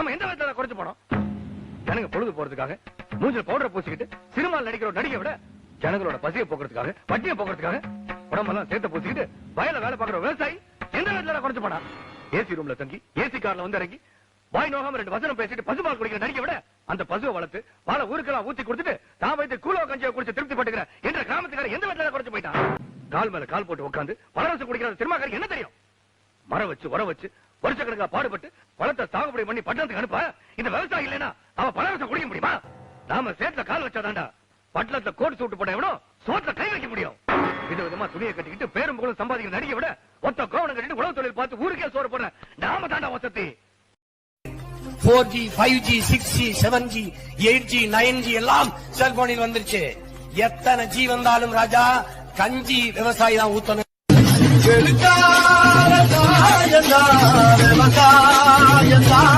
நம்ம எந்த விதத்துல குறைச்சு போனோம்? ஜனங்க பொழுது போறதுக்காக மூஞ்சில பவுடர் பூசிக்கிட்டு சினிமாவில் நடிக்கிற நடிகை விட ஜனங்களோட பசியை போக்குறதுக்காக வட்டியை போக்குறதுக்காக உடம்பெல்லாம் சேர்த்து பூசிக்கிட்டு வயல வேலை பார்க்குற விவசாயி எந்த விதத்துல குறைச்சு போனா ஏசி ரூம்ல தங்கி ஏசி கார்ல வந்து இறங்கி வாய் நோகாம ரெண்டு வசனம் பேசிட்டு பசுமால் குடிக்கிற நடிகை விட அந்த பசுவை வளர்த்து பாலை ஊருக்கெல்லாம் ஊத்தி கொடுத்துட்டு தான் வைத்து கூலோ கஞ்சியை குடிச்சு திருப்தி பட்டுக்கிற என்ற கிராமத்துக்கார எந்த விதத்துல குறைச்சு போயிட்டான்? கால் மேல கால் போட்டு உட்காந்து பலரசு குடிக்கிற சினிமாக்காரருக்கு என்ன தெரியும்? மர வச்சு உர வச்சு வருஷக்கணக்கா பாடுபட்டு பழத்தை சாகுபடி பண்ணி பட்டணத்துக்கு அனுப்ப. இந்த விவசாயி இல்லைன்னா அவன் பலரசம் குடிக்க முடியுமா? நாம சேத்துல கால் வச்சாதாண்டா பட்டணத்துல கோட் சூட்டு போட்ட எவனோ சோத்துல கை வைக்க முடியும். வித விதமா துணியை கட்டிக்கிட்டு பேரும் புகழும் சம்பாதிக்கிற நடிகை விட ஒத்த கோவணம் கட்டிட்டு உழவு தொழில் பார்த்து ஊருக்கே சோறு போடுற நாம தாண்டா வசதி four G five G six G seven G eight G nine G எல்லாம் செல்போனில் வந்துருச்சு. எத்தனை ஜி வந்தாலும் ராஜா கஞ்சி விவசாயி தான் ஊத்தணும். விவசாயம்